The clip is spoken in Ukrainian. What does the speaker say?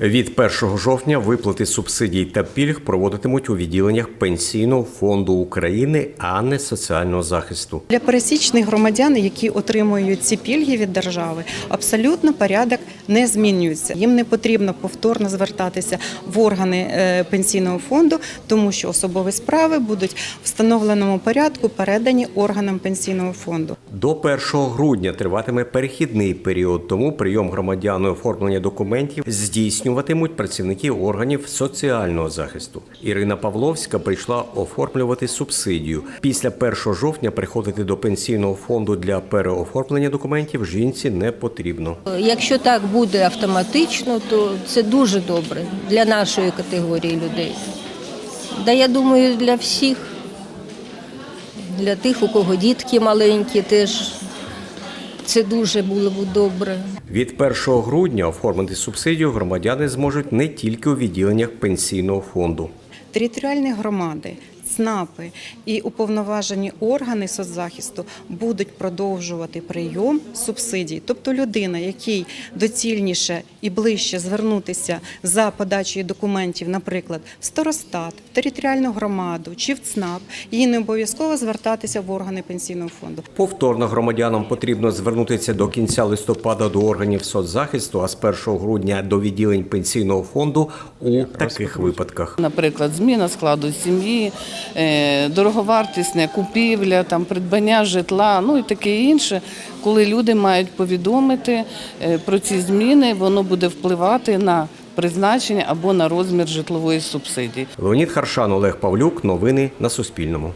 Від 1 жовтня виплати субсидій та пільг проводитимуть у відділеннях Пенсійного фонду України, а не соціального захисту. Для пересічних громадян, які отримують ці пільги від держави, абсолютно порядок не змінюється. Їм не потрібно повторно звертатися в органи е, пенсійного фонду, тому що особові справи будуть в встановленому порядку передані органам пенсійного фонду. До 1 грудня триватиме перехідний період, тому прийом громадян і оформлення документів здійснюватимуть працівники органів соціального захисту. Ірина Павловська прийшла оформлювати субсидію. Після 1 жовтня приходити до пенсійного фонду для переоформлення документів жінці не потрібно. Якщо так буде автоматично, то це дуже добре для нашої категорії людей. Да я думаю, для всіх, для тих, у кого дітки маленькі, теж це дуже було б добре. Від 1 грудня оформити субсидію громадяни зможуть не тільки у відділеннях пенсійного фонду. Територіальні громади, ЦНАПи і уповноважені органи соцзахисту будуть продовжувати прийом субсидій. Тобто людина, якій доцільніше і ближче звернутися за подачею документів, наприклад, в старостат, в територіальну громаду чи в ЦНАП, їй не обов'язково звертатися в органи пенсійного фонду. Повторно громадянам потрібно звернутися до кінця листопада до органів соцзахисту, а з 1 грудня до відділень пенсійного фонду у таких випадках. Наприклад, зміна складу сім'ї, дороговартісне купівля, там придбання житла, ну і таке інше. Коли люди мають повідомити е, про ці зміни, воно буде впливати на призначення або на розмір житлової субсидії. Леонід Харшан, Олег Павлюк. Новини на Суспільному.